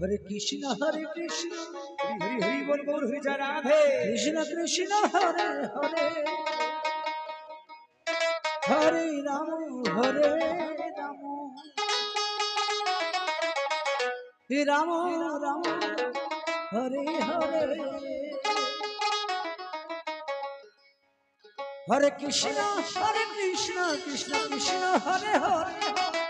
হরে কৃষ্ণ হরে কৃষ্ণ। হরি হরি বল গৌর হরি যা রাধে। কৃষ্ণ কৃষ্ণ হরে হরে। হরে রাম হরে রাম। রাম রাম হরে হরে। হরে কৃষ্ণ হরে কৃষ্ণ কৃষ্ণ কৃষ্ণ হরে হরে।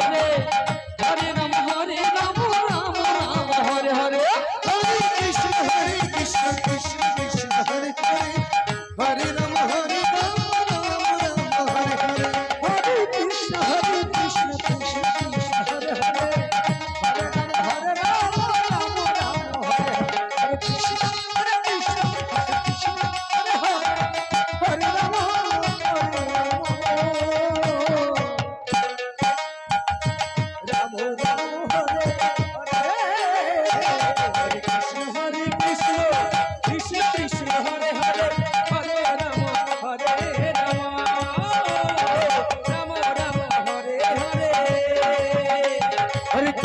হবে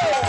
Woo!